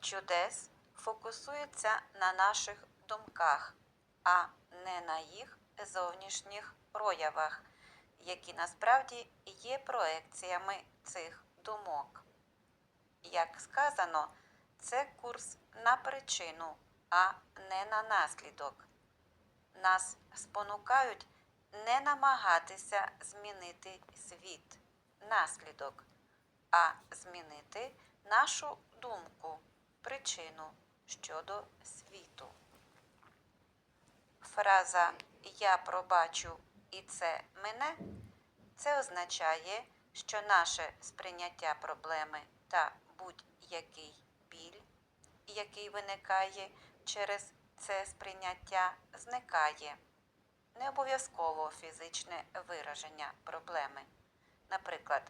чудес фокусується на наших думках, а не на їх зовнішніх проявах, які насправді є проекціями цих думок. Як сказано, це курс на причину, а не на наслідок. Нас спонукають не намагатися змінити світ, наслідок, а змінити нашу думку, причину щодо світу. Фраза Я пробачу і це мене це означає, що наше сприйняття проблеми та будь-який біль, який виникає через це сприйняття, зникає. Не обов'язково фізичне вираження проблеми. Наприклад,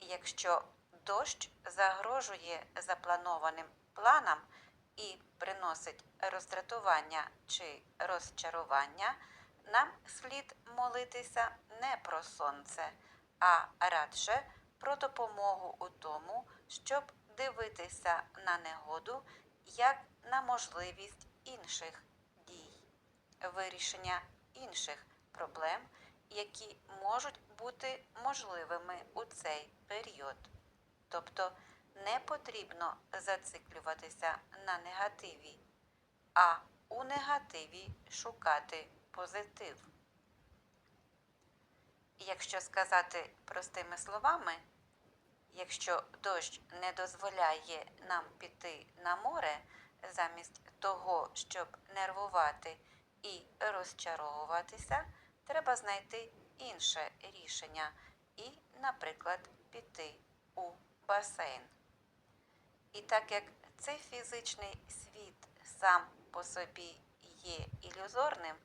якщо дощ загрожує запланованим планам і приносить роздратування чи розчарування, нам слід молитися не про сонце, а радше про допомогу у тому, щоб дивитися на негоду як на можливість інших дій, вирішення інших проблем, які можуть бути можливими у цей період. Тобто не потрібно зациклюватися на негативі, а у негативі шукати позитив. Якщо сказати простими словами, якщо дощ не дозволяє нам піти на море замість того, щоб нервувати і розчаровуватися, треба знайти інше рішення і, наприклад, піти у басейн. І так як цей фізичний світ сам по собі є ілюзорним,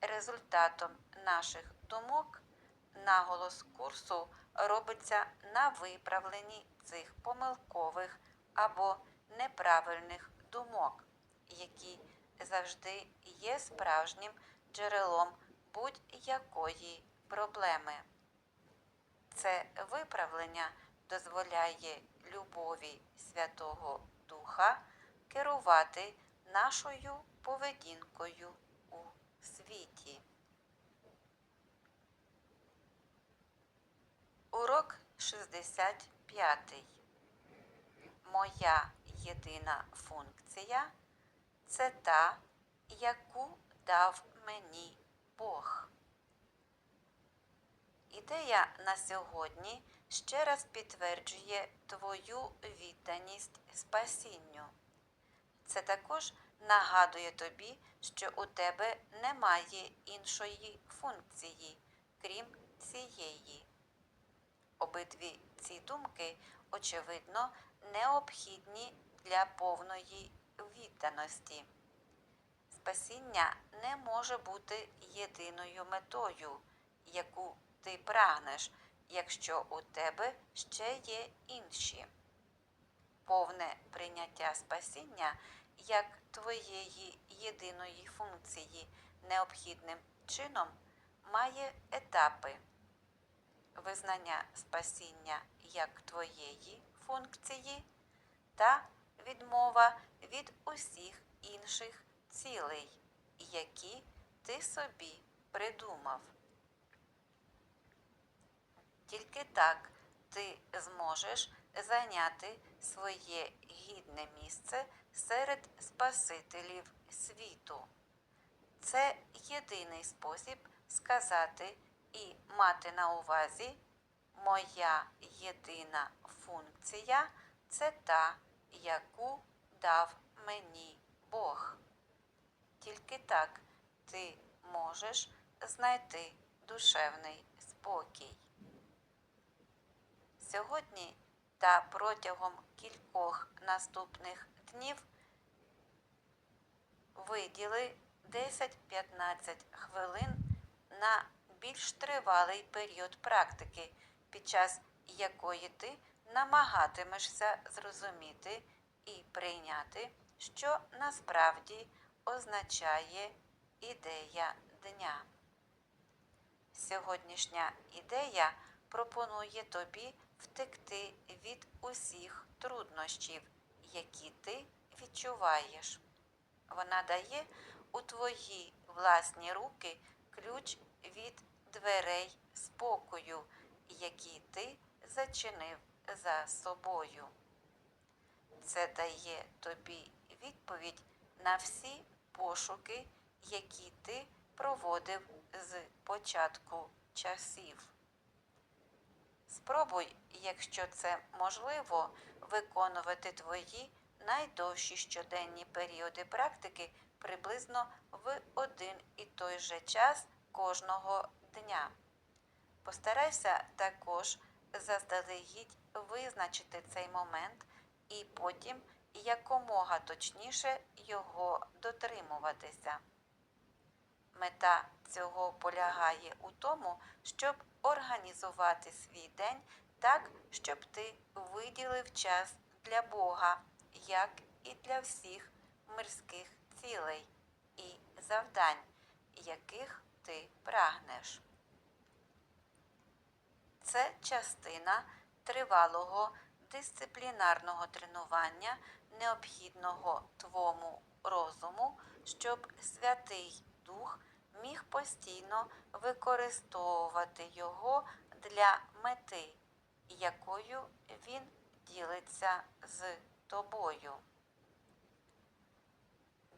результатом наших думок наголос курсу робиться на виправленні цих помилкових або неправильних думок, які завжди є справжнім джерелом будь-якої проблеми. Це виправлення дозволяє любові Святого Духа керувати нашою поведінкою у світі. Урок 65. Моя єдина функція це та, яку дав мені Бог. Ідея на сьогодні ще раз підтверджує твою відданість спасінню. Це також нагадує тобі, що у тебе немає іншої функції, крім цієї. Обидві ці думки, очевидно, необхідні для повної відданості. Спасіння не може бути єдиною метою, яку ти прагнеш, якщо у тебе ще є інші. Повне прийняття спасіння як твоєї єдиної функції необхідним чином має етапи визнання спасіння як твоєї функції та відмова від усіх інших цілей, які ти собі придумав. Тільки так ти зможеш зайняти своє гідне місце серед Спасителів світу. Це єдиний спосіб сказати і мати на увазі моя єдина функція це та, яку дав мені Бог. Тільки так ти можеш знайти душевний спокій. Сьогодні та протягом кількох наступних днів виділи 10-15 хвилин на більш тривалий період практики, під час якої ти намагатимешся зрозуміти і прийняти, що насправді означає ідея дня. Сьогоднішня ідея пропонує тобі втекти від усіх труднощів, які ти відчуваєш. Вона дає у твої власні руки ключ від дверей спокою, які ти зачинив за собою. Це дає тобі відповідь на всі пошуки, які ти проводив з початку часів. Спробуй, якщо це можливо, виконувати твої найдовші щоденні періоди практики приблизно в один і той же час кожного дня. Постарайся також заздалегідь визначити цей момент і потім якомога точніше його дотримуватися. Мета цього полягає у тому, щоб організувати свій день так, щоб ти виділив час для Бога, як і для всіх мирських цілей і завдань, яких ти прагнеш. Це частина тривалого дисциплінарного тренування, необхідного твому розуму, щоб Святий Дух міг постійно використовувати його для мети, якою він ділиться з тобою.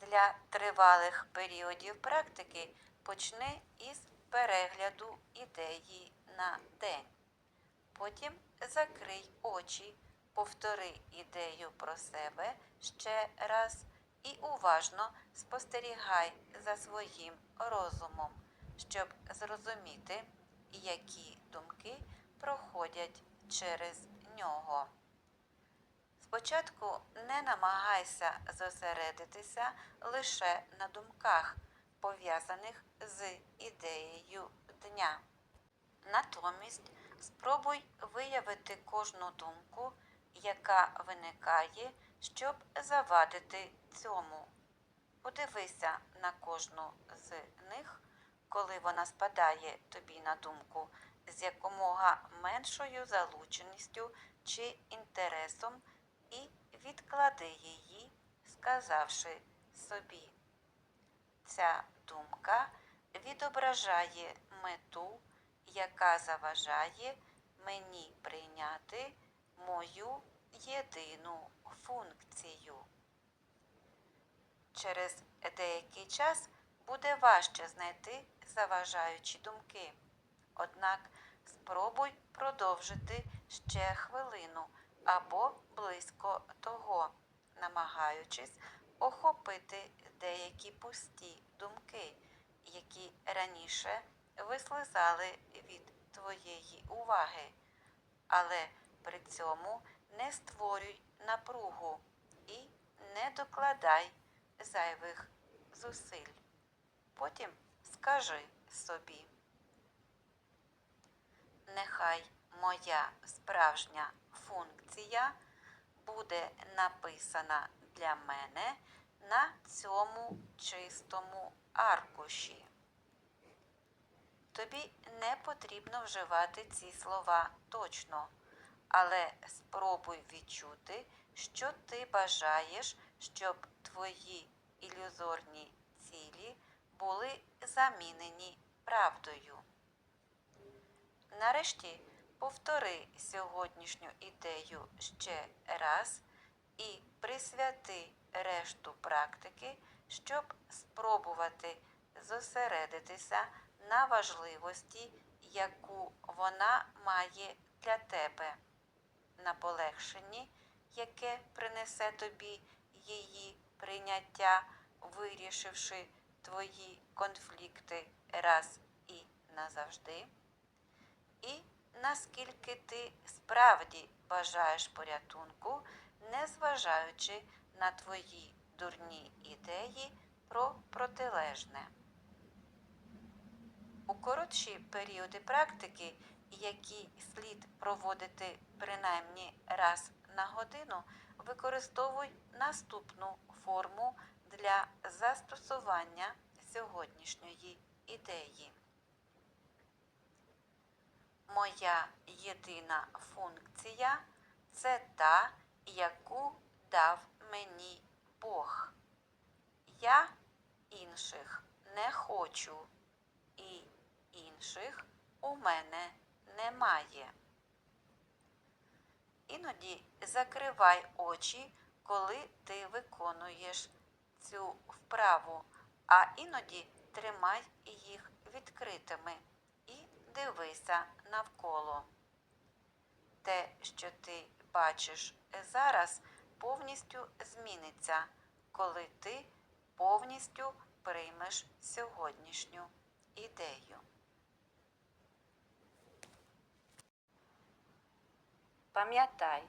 Для тривалих періодів практики почни із перегляду ідеї на день. Потім закрий очі, повтори ідею про себе ще раз і уважно спостерігай за своїм розумом, щоб зрозуміти, які думки проходять через нього. Спочатку не намагайся зосередитися лише на думках, пов'язаних з ідеєю дня. Натомість спробуй виявити кожну думку, яка виникає, щоб завадити цьому. Подивися на кожну з них, коли вона спадає тобі на думку, з якомога меншою залученістю чи інтересом, і відклади її, сказавши собі. Ця думка відображає мету, яка заважає мені прийняти мою єдину функцію. Через деякий час буде важче знайти заважаючі думки. Однак спробуй продовжити ще хвилину або близько того, намагаючись охопити деякі пусті думки, які раніше вислизали від твоєї уваги, але при цьому не створюй напругу і не докладай зайвих зусиль. Потім скажи собі, нехай моя справжня функція буде написана для мене на цьому чистому аркуші. Тобі не потрібно вживати ці слова точно, але спробуй відчути, що ти бажаєш, щоб твої ілюзорні цілі були замінені правдою. Нарешті повтори сьогоднішню ідею ще раз і присвяти решту практики, щоб спробувати зосередитися на важливості, яку вона має для тебе, на полегшенні, яке принесе тобі її прийняття, вирішивши твої конфлікти раз і назавжди, і наскільки ти справді бажаєш порятунку, незважаючи на твої дурні ідеї про протилежне. У коротші періоди практики, які слід проводити принаймні раз на годину, використовуй наступну форму для застосування сьогоднішньої ідеї. Моя єдина функція це та, яку дав мені Бог. Я інших не хочу, і інших у мене немає. Іноді закривай очі, коли ти виконуєш цю вправу, а іноді тримай їх відкритими і дивися навколо. Те, що ти бачиш зараз, повністю зміниться, коли ти повністю приймеш сьогоднішню ідею. Пам'ятай,